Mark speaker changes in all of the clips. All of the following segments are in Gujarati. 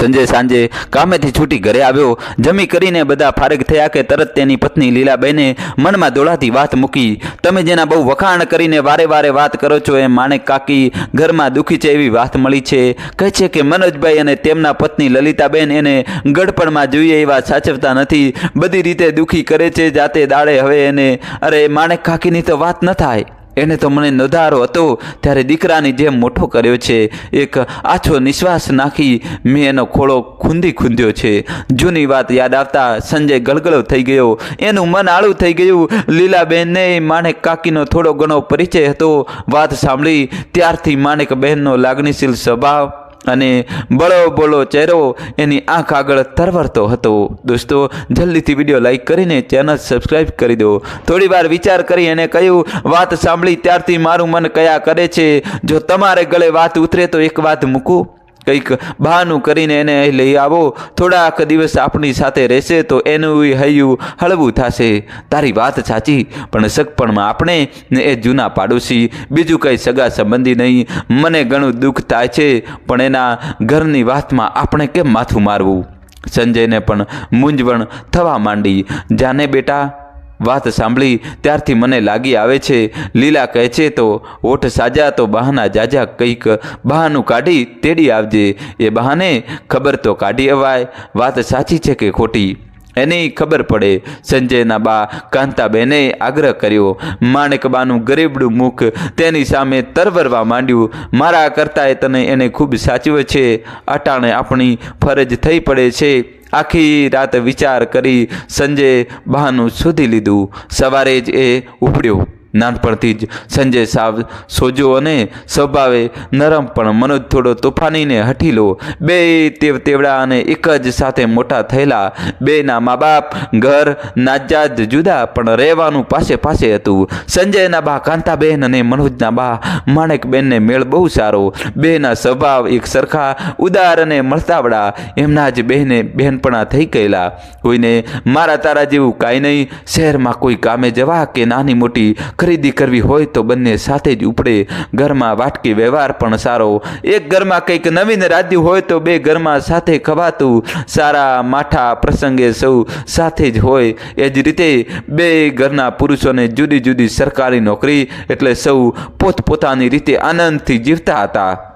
Speaker 1: સંજય સાંજે કામેથી છૂટી ઘરે આવ્યો. જમી કરીને બધા ફારગ થયા કે તરત તેની પત્ની લીલાબેને મનમાં દોડાતી વાત મૂકી. તમે જેના બહુ વખાણ કરીને વારે વારે વાત કરો છો એ માણેક કાકી ઘરમાં દુખી છે એવી વાત મળી છે. કહે છે કે મનોજભાઈ અને તેમના પત્ની લલિતાબેન એને ગડપણમાં જોઈએ એવા સાચવતા નથી. બધી રીતે દુઃખી કરે છે, જાતે દાડે હવે એને, અરે માણેક કાકીની તો વાત ન થાય. એને તો મને નધારો હતો. ત્યારે દીકરાની જેમ મોટો કર્યો છે. એક આછો નિશ્વાસ નાખી મેં એનો ખોળો ખૂંદી ખૂંદ્યો છે. જૂની વાત યાદ આવતા સંજય ગળગળો થઈ ગયો. એનું મન આળું થઈ ગયું. લીલાબેનને માણેક કાકીનો થોડો ઘણો પરિચય હતો. વાત સાંભળી ત્યારથી માણેક બહેનનો લાગણીશીલ સ્વભાવ અને બળો બોલો ચહેરો એની આંખ આગળ તરવરતો હતો. દોસ્તો, જલ્દીથી વીડિયો લાઈક કરીને ચેનલ સબસ્ક્રાઈબ કરી દો. થોડી વાર વિચાર કરી એને કહ્યું વાત સાંભળી ત્યારથી મારું મન કયા કરે છે. જો તમારે ગળે વાત ઉતરે તો એક વાત મૂકું. કંઈક બહાનું કરીને એને અહીં લઈ આવો. થોડાક દિવસ આપણી સાથે રહેશે તો એનું હૈયું હળવું થશે. તારી વાત સાચી, પણ સગપણમાં આપણે ને એ જૂના પાડોશી. બીજું કંઈ સગા સંબંધી નહીં. મને ઘણું દુઃખ થાય છે, પણ એના ઘરની વાતમાં આપણે કેમ માથું મારવું? સંજયને પણ મૂંઝવણ થવા માંડી. જાને બેટા વાત સાંભળી ત્યારથી મને લાગી આવે છે, લીલા કહે છે તો, ઓઠ સાજા તો બહાના જાજા કંઈક બહાનું કાઢી તેડી આવજે. એ બહાને ખબર તો કાઢી અવાય. વાત સાચી છે કે ખોટી? એની ખબર પડે. સંજયના બા કાંતાબેને આગ્રહ કર્યો. માણેકબાનું ગરીબડું મુખ તેની સામે તરવરવા માંડ્યું. મારા કરતાંય તને એને ખૂબ સાચવે છે. અટાણે આપણી ફરજ થઈ પડે છે. આખી રાત વિચાર કરી સંજય બહાનું શોધી લીધું. સવારે જ એ ઉપડ્યો. નાનપણથી જ સંજય સાવ સોજો અને સ્વભાવે નરમ, પણ મનોજ થોડો તોફાનીને હઠીલો. બે તેવ તેવડા અને એક જ સાથે મોટા થયેલા. બેના મા બાપ ઘર નાજાત જુદા, પણ રહેવાનું પાસે પાસે હતું. સંજયના બા કાંતાબેન અને મનોજના બા માણેકબેનને મેળ બહુ સારો. બેના સ્વભાવ એક સરખા, ઉદાર અને મળતાવડા એમના જ બહેને બહેનપણા થઈ ગયેલા. કોઈને મારા તારા જેવું કાંઈ નહીં. શહેરમાં કોઈ કામે જવા કે નાની મોટી ખરીદી કરવી હોય તો બંને સાથે જ ઉપડે. ઘરમાં વાટકી વ્યવહાર પણ સારો. એક ઘરમાં કંઈક નવીન રાજ્ય હોય તો બે ઘરમાં સાથે ખવાતું. સારા માઠા પ્રસંગે સૌ સાથે જ હોય. એ જ રીતે બે ઘરના પુરુષોને જુદી જુદી સરકારી નોકરી એટલે સૌ પોતપોતાની રીતે આનંદથી જીવતા હતા.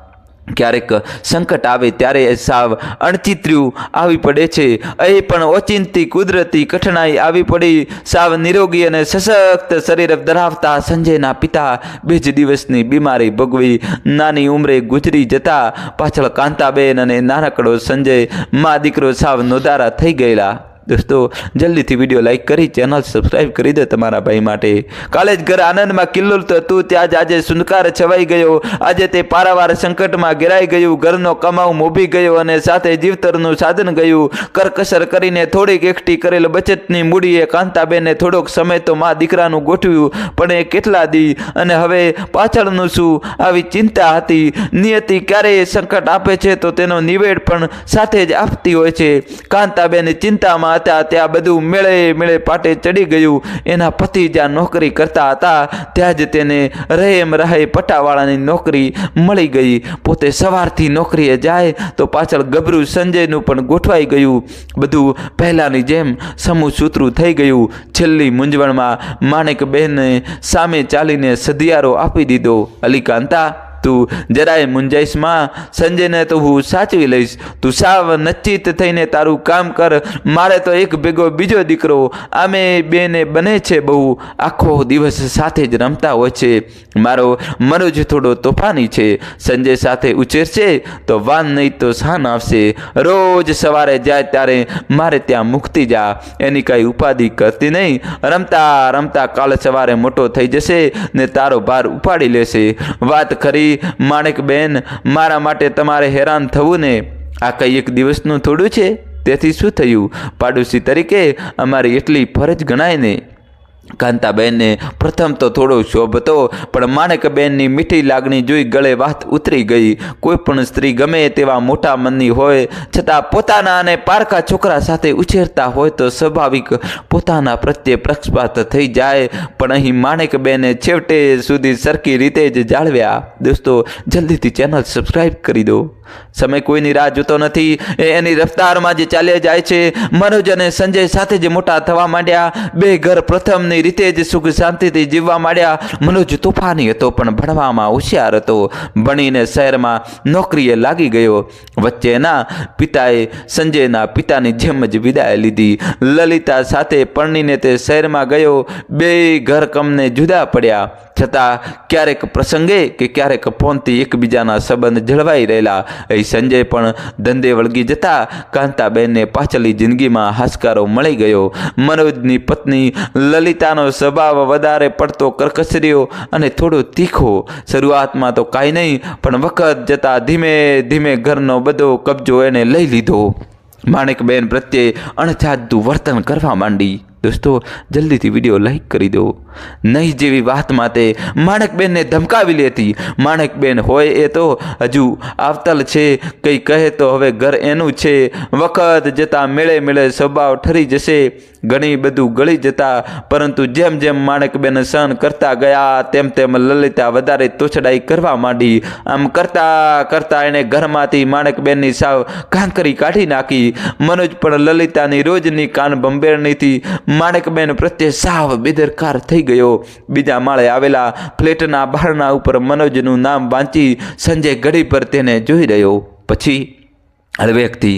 Speaker 1: ક્યારેક સંકટ આવે ત્યારે સાવ અણચિત્ર્યું આવી પડે છે. અહીં પણ ઓચિંતી, કુદરતી કઠણાઈ આવી પડી. સાવ નિરોગી અને સશક્ત શરીર ધરાવતા સંજયના પિતા બે જ દિવસની બીમારી ભોગવી નાની ઉંમરે ગુજરી જતા પાછળ કાંતાબેન અને નાનકડો સંજય, મા દીકરો સાવ નોધારા થઈ ગયેલા. દોસ્તો, જલ્દીથી વીડિયો લાઇક કરી ચેનલ સબસ્ક્રાઈબ કરી દો તમારા ભાઈ માટે. કાલે જ ઘર આનંદમાં કિલ્લુલ તો તું ત્યાં જ આજે સુનકાર છવાઈ ગયો. આજે તે પારાવાર સંકટમાં ઘેરાઈ ગયું, ઘરનો કમાવ મોભી ગયો અને સાથે જીવતરનું સાધન ગયું. કરકસર કરીને થોડીક એકઠી કરેલ બચતની મૂડીએ કાંતાબેને થોડોક સમય તો મા દીકરાનું ગોઠવ્યું, પણ એ કેટલા દી? અને હવે પાછળનું શું? આવી ચિંતા હતી. નિયતિ ક્યારેય સંકટ આપે છે તો તેનો નિવેડ પણ સાથે જ આપતી હોય છે. કાંતાબેન ચિંતામાં હતા, ત્યાં બધું મેળે મેળે પાટે ચડી ગયું. એના પતિ જ્યાં નોકરી કરતા હતા, ત્યાં જ તેને રહેમ રહે પટાવાળાની નોકરી મળી ગઈ. પોતે સવારથી નોકરીએ જાય, તો પાછળ ગભરું સંજયનું પણ ગોઠવાઈ ગયું. બધું પહેલાંની જેમ સમૂહ સૂતરું થઈ ગયું. છેલ્લી મૂંઝવણમાં માણેક બહેને સામે ચાલીને સધિયારો આપી દીધો. અલીકાંતા તું, જરાય મુંજાઈશમાં સંજયને તો હું સાચવી લઈશ. તું સાવ નચિત થઈને તારું કામ કર. મારે તો એક ભેગો બીજો દીકરો. આમે બેને બને છે બહુ. આખો દિવસ સાથે જ રમતા હોય છે. મારો મનોજ થોડો તોફાની છે. સંજય સાથે ઉછેરશે તો વાન નહીં તો શાન આવશે. રોજ સવારે જાય ત્યારે મારે ત્યાં મુક્તિ જા. એની કાંઈ ઉપાધિ કરતી નહીં. રમતા રમતા કાલે સવારે મોટો થઈ જશે ને તારો ભાર ઉપાડી લેશે. વાત ખરી માણેક બેન, મારા માટે તમારે હેરાન થવું ને. આ કંઈ એક દિવસનું થોડું છે? તેથી શું થયું? પાડોશી તરીકે અમારી એટલી ફરજ ગણાય ને. કાંતાબેનને પ્રથમ તો થોડો શોભ હતો પણ માણેકબેનની મીઠી લાગણી જોઈ ગળે વાત ઉતરી ગઈ. કોઈ પણ સ્ત્રી ગમે તેવા મોટા મનની હોય, છતાં પોતાના અને પારકા છોકરા સાથે ઉછેરતા હોય તો સ્વાભાવિક પોતાના પ્રત્યે પક્ષપાત થઈ જાય. પણ અહીં માણેકબેને છેવટે સુધી સરખી રીતે જ જાળવ્યા. દોસ્તો, જલ્દીથી ચેનલ સબસ્ક્રાઈબ કરી દો. સમય કોઈની રાહ જોતો નથી. એ એની રફતારમાં જે ચાલ્યા જાય છે, મનોજ અને સંજય સાથે જ મોટા થવા માંડ્યા, બે ઘર પ્રથમની રીતે જ સુખ શાંતિથી જીવવા માંડ્યા. મનોજ તોફાની હતો, પણ ભણવામાં હોશિયાર હતો. ભણીને શહેરમાં નોકરીએ લાગી ગયો. વચ્ચેના પિતાએ સંજયના પિતાની જેમ જ વિદાય લીધી. લલિતા સાથે પરણીને તે શહેરમાં ગયો. બે ઘર કમને જુદા પડ્યા. છતાં ક્યારેક પ્રસંગે કે ક્યારેક ફોનથી એકબીજાના સંબંધ જળવાઈ રહેલા. એ સંજય પણ ધંધે વળગી જતા કાંતાબેનને પાછલી જિંદગીમાં હાશકારો મળી ગયો. મનોજની પત્ની લલિતાનો સ્વભાવ વધારે પડતો કરકસર્યો અને થોડો તીખો. શરૂઆતમાં તો કાંઈ નહીં, પણ વખત જતાં ધીમે ધીમે ઘરનો બધો કબજો એને લઈ લીધો. માણેકબેન પ્રત્યે અણછાતું વર્તન કરવા માંડી. દોસ્તો, જલ્દીથી વીડિયો લાઈક કરી દો. નહીં જેવી વાત માટે માણેકબેનને ધમકાવી લેતી. માણેકબેન હોય એ તો હજુ આવતલ છે, કંઈ કહે તો હવે ઘર એનું છે. વખત જતાં મેળે મેળે સ્વભાવ ઠરી જશે. ઘણી બધું ગળી જતા, પરંતુ જેમ જેમ માણેકબેન સહન કરતા ગયા, તેમ તેમ લલિતા વધારે તોછડાઈ કરવા માંડી. આમ કરતા કરતા એણે ઘરમાંથી માણેકબેનની સાવ કાંકરી કાઢી નાખી. મનોજ પણ લલિતાની રોજની કાન બંબેરણીથી માણેકબેન પ્રત્યે સાવ બેદરકાર થઈ ગયો. બીજા માળે આવેલા ફ્લેટના બહારના ઉપર મનોજનું નામ વાંચી, સંજય ઘડી પર તેને જોઈ રહ્યો. પછી હળવેકથી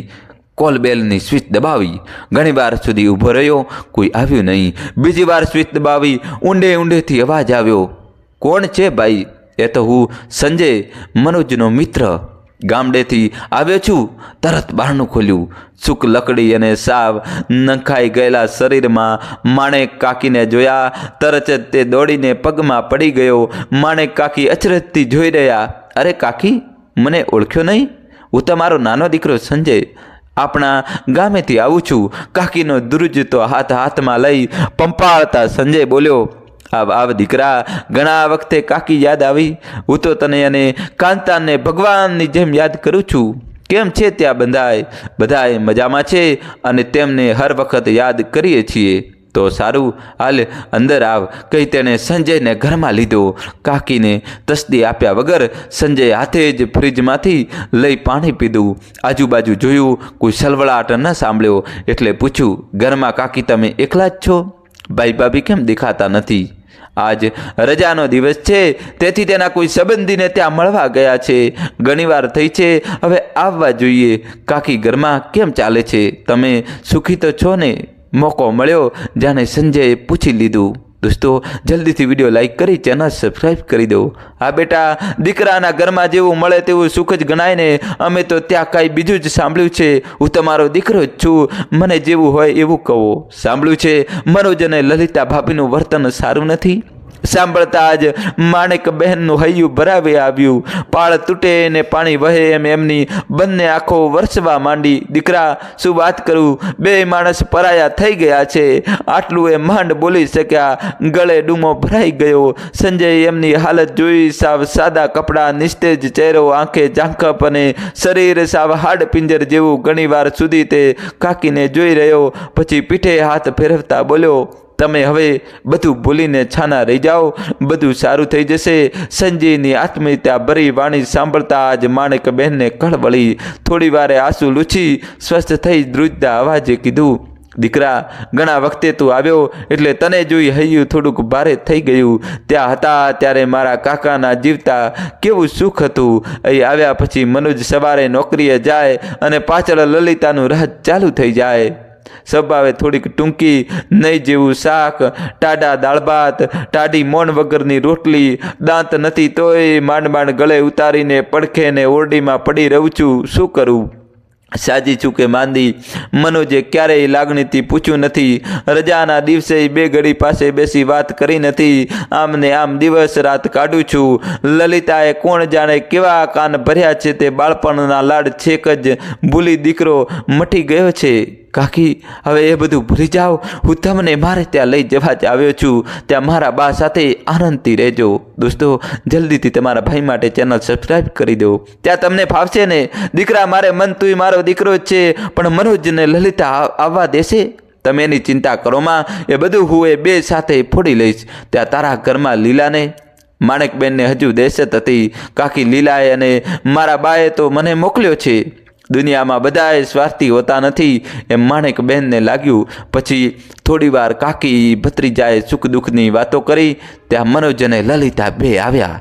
Speaker 1: કોલ બેલની સ્વિચ દબાવી. ઘણીવાર સુધી ઊભો રહ્યો, કોઈ આવ્યું નહીં. બીજી વાર સ્વિચ દબાવી, ઊંડે ઊંડેથી અવાજ આવ્યો, કોણ છે ભાઈ? એ તો હું, સંજય, મનોજનો મિત્ર. ગામડેથી આવ્યો છું, તરત બહારનું ખોલ્યું. સુક લકડી અને સાવ નંખાઈ ગયેલા શરીરમાં માણેક કાકીને જોયા, તરત જ તે દોડીને પગમાં પડી ગયો. માણેક કાકી અચરજથી જોઈ રહ્યા, અરે કાકી, મને ઓળખ્યો નહીં? હું તમારો નાનો દીકરો સંજય. આપણા ગામેથી આવું છું. કાકીનો દુરુજતો હાથ હાથમાં લઈ પંપાળતા સંજય બોલ્યો, આવ દીકરા, ઘણા વખતે કાકી યાદ આવી. હું તો તને અને કાંતાને ભગવાનની જેમ યાદ કરું છું. કેમ છે ત્યાં બંધાય? બધાએ મજામાં છે અને તેમને હર વખત યાદ કરીએ છીએ. તો સારું, હાલ અંદર આવ. કહી તેણે સંજયને ઘરમાં લીધો. કાકીને તસ્દી આપ્યા વગર સંજય હાથે જ ફ્રીજમાંથી લઈ પાણી પીધું. આજુબાજુ જોયું, કોઈ સલવળાટ ન સાંભળ્યો. એટલે પૂછ્યું, ઘરમાં કાકી તમે એકલા જ છો? ભાઈ ભાભી કેમ દેખાતા નથી? આજ રજાનો દિવસ છે, તેથી તેના કોઈ સંબંધીને ત્યાં મળવા ગયા છે. ઘણીવાર થઈ છે, હવે આવવા જોઈએ. કાકી ઘરમાં કેમ ચાલે છે? તમે સુખી તો છો ને? મોકો મળ્યો, જાણે સંજયે પૂછી લીધું. દોસ્તો, જલ્દીથી વીડિયો લાઇક કરી, ચેનલ સબસ્ક્રાઈબ કરી દો. આ બેટા, દીકરાના ઘરમાં જેવું મળે તેવું સુખ જ ગણાય ને? અમે તો ત્યાં કાંઈ બીજું જ સાંભળ્યું છે. હું તમારો દીકરો જ છું. મને જેવું હોય એવું કહો. સાંભળ્યું છે? મનોજ અને લલિતા ભાભીનું વર્તન સારું નથી? સાંભળતા જ માણેક બહેનનું હૈયું ભરાવી આવ્યું. પાળ તૂટે ને પાણી વહે એમ એમની બંને આંખો વરસવા માંડી. દીકરા, શું વાત કરું? બે માણસ પરાયા થઈ ગયા છે. આટલું એ માંડ બોલી શક્યા. ગળે ડૂમો ભરાઈ ગયો. સંજય એમની હાલત જોઈ સાવ સાદા કપડાં, નિસ્તેજ ચહેરો, આંખે ઝાંખપ અને શરીર સાવ હાડ પિંજર જેવું ઘણીવાર સુધી તે કાકીને જોઈ રહ્યો. પછી પીઠે હાથ ફેરવતા બોલ્યો તમે હવે બધું ભૂલીને છાના રહી જાઓ. બધું સારું થઈ જશે. સંજયની આત્મીયતા ભરી વાણી સાંભળતા આજ માણેક બહેનને કળવળી થોડી વારે આંસુ લૂછી સ્વસ્થ થઈ ધ્રુજતા અવાજે કીધું, દીકરા, ઘણા વખતે તું આવ્યો એટલે તને જોઈ હૈયું થોડુંક ભારે થઈ ગયું. ત્યાં હતા ત્યારે મારા કાકાના જીવતા કેવું સુખ હતું. અહીં આવ્યા પછી મનોજ સવારે નોકરીએ જાય અને પાછળ લલિતાનું રાહ ચાલુ થઈ જાય. સ્વભાવે થોડીક ટૂંકી નહીં જેવું શાક ટાઢા દાળ ભાત ટાઢી મોન વગરની રોટલી, દાંત નથી તોય માંડ માંડ ગળે ઉતારીને પડખે ને ઓરડીમાં પડી રહું છું. શું કરું? સાજી ચૂકે માંદી. મનોજે ક્યારેય લાગણીથી પૂછ્યું નથી. રજાના દિવસે બે ઘડી પાસે બેસી વાત કરી નથી. આમને આમ દિવસ રાત કાઢું છું. લલિતાએ કોણ જાણે કેવા કાન ભર્યા છે તે બાળપણના લાડ છેક જ ભૂલી દીકરો મટી ગયો છે. કાકી, હવે એ બધું ભૂલી જાઓ. હું તમને મારે ત્યાં લઈ જવા જ આવ્યો છું. ત્યાં મારા બા સાથે આનંદથી રહેજો. દોસ્તો, જલ્દીથી તમારા ભાઈ માટે ચેનલ સબસ્ક્રાઈબ કરી દો. ત્યાં તમને ફાવશે ને? દીકરા, મારે મન તુંય મારો દીકરો જ છે, પણ મનોજને લલિતા આવવા દેશે? તમે એની ચિંતા કરોમાં એ બધું હું એ બે સાથે ફોડી લઈશ. ત્યાં તારા ઘરમાં લીલાને માણેકબેનને હજુ દહેશત હતી કાકી લીલાએ અને મારા બાએ તો મને મોકલ્યો છે. દુનિયામાં બધાએ સ્વાર્થી હોતા નથી. એમ માણેકબેનને લાગ્યું. પછી થોડીવાર કાકી ભત્રીજાએ સુખ દુઃખની વાતો કરી. ત્યાં મનોજ અને લલિતા બે આવ્યા.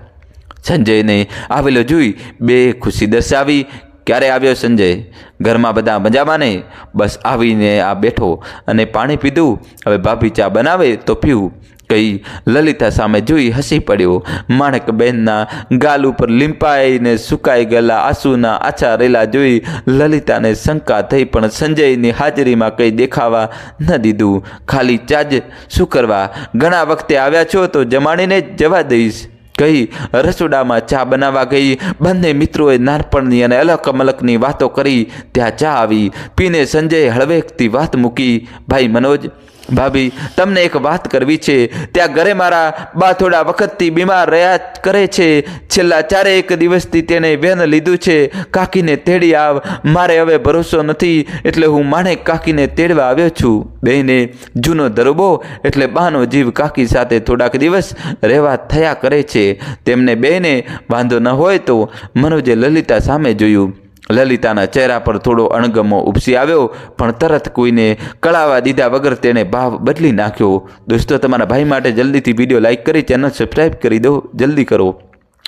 Speaker 1: સંજયને આવેલો જોઈ બે ખુશી દર્શાવી. ક્યારે આવ્યો સંજય? ઘરમાં બધા મજામાં ને બસ આવીને આ બેઠો અને પાણી પીધું. હવે ભાભી ચા બનાવે તો પીવું. કઈ લલિતા સામે જોઈ હસી પડ્યો. માણેકબેનના ગાલ ઉપર લીંપાઈને સુકાઈ ગયેલા આંસુના આછા રેલા જોઈ લલિતાને શંકા થઈ પણ સંજયની હાજરીમાં કંઈ દેખાવા ન દીધું. ખાલી ચાજ, શું કરવા? ઘણા વખતે આવ્યા છો તો જમાડીને જ જવા દઈશ. કહી રસોડામાં ચા બનાવવા ગઈ. બંને મિત્રોએ નાનપણની અને અલક મલકની વાતો કરી. ત્યાં ચા આવી. પીને સંજયે હળવેકથી વાત મૂકી. ભાઈ મનોજ ભાભી, તમને એક વાત કરવી છે. ત્યાં ઘરે મારા બા થોડા વખતથી બીમાર રહ્યા કરે છે. છેલ્લા ચારે એક દિવસથી તેણે વેન લીધું છે. કાકીને તેડી આવ. મારે હવે ભરોસો નથી, એટલે હું માણેક કાકીને તેડવા આવ્યો છું. બેને જૂનો દરબો એટલે બાનો જીવ કાકી સાથે થોડાક દિવસ રહેવા થયા કરે છે. તેમને બેને વાંધો ન હોય તો મનોજે લલિતા સામે જોયું. લલિતાના ચહેરા પર થોડો અણગમો ઉપસી આવ્યો, પણ તરત કોઈને કળાવા દીધા વગર તેણે ભાવ બદલી નાખ્યો. દોસ્તો, તમારા ભાઈ માટે જલ્દીથી વીડિયો લાઇક કરી, ચેનલ સબસ્ક્રાઈબ કરી દો. જલ્દી કરો.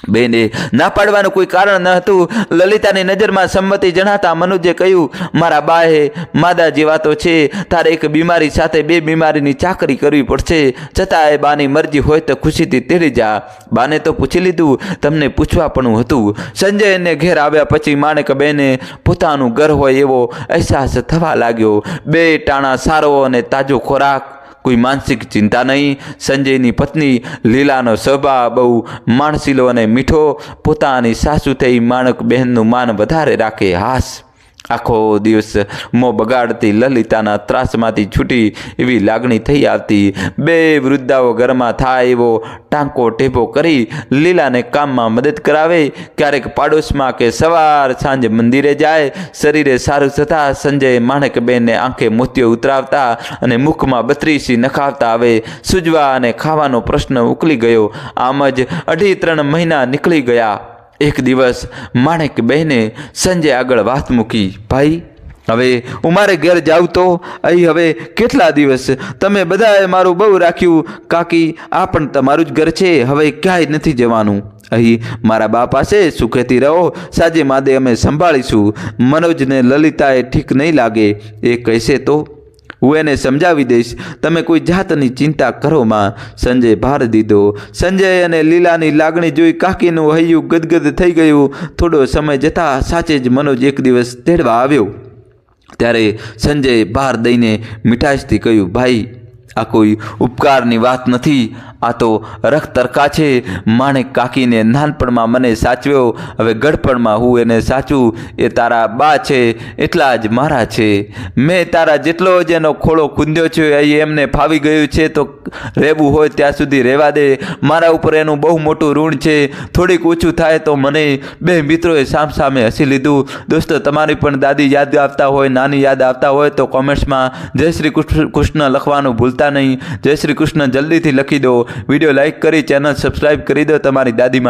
Speaker 1: બેને ના પાડવાનું કોઈ કારણ ન હતું. લલિતાની નજરમાં સંમતિ જણાતા મનુજે કહ્યું, મારા બાએ માદા જેવા તો છે. તારે એક બીમારી સાથે બે બીમારીની ચાકરી કરવી પડશે. છતાં એ બાની મરજી હોય તો ખુશીથી તેડી જા. બાને તો પૂછી લીધું, તમને પૂછવા પણ હતું સંજયને ઘેર આવ્યા પછી માણેક બેને પોતાનું ઘર હોય એવો અહેસાસ થવા લાગ્યો. બે ટાણા સારો અને તાજો ખોરાક કોઈ માનસિક ચિંતા નહીં. સંજયની પત્ની લીલાનો સ્વભાવ બહુ માણસીલો અને મીઠો. પોતાની સાસુ થઈ માણક બહેનનું માન વધારે રાખે હાસ. આખો દિવસ મો બગાડતી લલિતાના ત્રાસમાંથી છૂટી એવી લાગણી થઈ આવતી. બે વૃદ્ધાઓ ઘરમાં થાય એવો ટાંકો ટેપો કરી લીલાને કામમાં મદદ કરાવે. ક્યારેક પાડોશમાં કે સવાર સાંજે મંદિરે જાય. શરીરે સારું થતાં સંજય માણેકબેનને આંખે મોતીઓ ઉતરાવતા અને મુખમાં બત્રીસી નખાવતા આવે. સૂજવા અને ખાવાનો પ્રશ્ન ઉકલી ગયો. આમ જ અઢી ત્રણ મહિના નીકળી ગયા. એક દિવસ માણેક બહેને સંજય આગળ વાત મૂકી, ભાઈ, હવે હું મારે ઘેર જાઉં તો? અહીં હવે કેટલા દિવસ? તમે બધાએ મારું બહુ રાખ્યું. કાકી, આ પણ તમારું જ ઘર છે. હવે ક્યાંય નથી જવાનું. અહીં મારા બા પાસે સુખેથી રહો. સાજે માદે અમે સંભાળીશું. મનોજને લલિતાએ ઠીક નહીં લાગે. એ કહેશે તો હું એને સમજાવી દઈશ. તમે કોઈ જાતની ચિંતા કરો માં. સંજય ભાર દીધો. સંજય અને લીલાની લાગણી જોઈ કાકીનું હૈયું ગદગદ થઈ ગયું. થોડો સમય જતાં સાચે જ મનોજ એક દિવસ તેડવા આવ્યો. ત્યારે સંજય બહાર દઈને મીઠાશથી કહ્યું, ભાઈ, આ કોઈ ઉપકારની વાત નથી. આ તો રખતરકા છે. માણેક કાકીને નાનપણમાં મને સાચવ્યો. હવે ગડપણમાં હું એને સાચું. એ તારા બા છે, એટલા જ મારા છે. મેં તારા જેટલો જ એનો ખોળો કૂંદ્યો છે અહીં એમને ફાવી ગયું છે, તો રહેવું હોય ત્યાં સુધી રહેવા દે. મારા ઉપર એનું બહુ મોટું ઋણ છે. થોડીક ઓછું થાય તો મને બે મિત્રોએ સામ સામે હસી લીધું. દોસ્તો, તમારી પણ દાદી યાદ આવતા હોય, નાની યાદ આવતા હોય, તો કોમેન્ટ્સમાં જય શ્રી કૃષ્ણ લખવાનું ભૂલતા નહીં. જય શ્રી કૃષ્ણ જલ્દીથી લખી દો. વીડિયો લાઇક કરી ચેનલ સબસ્ક્રાઈબ કરી દો તમારી દાદીમાં.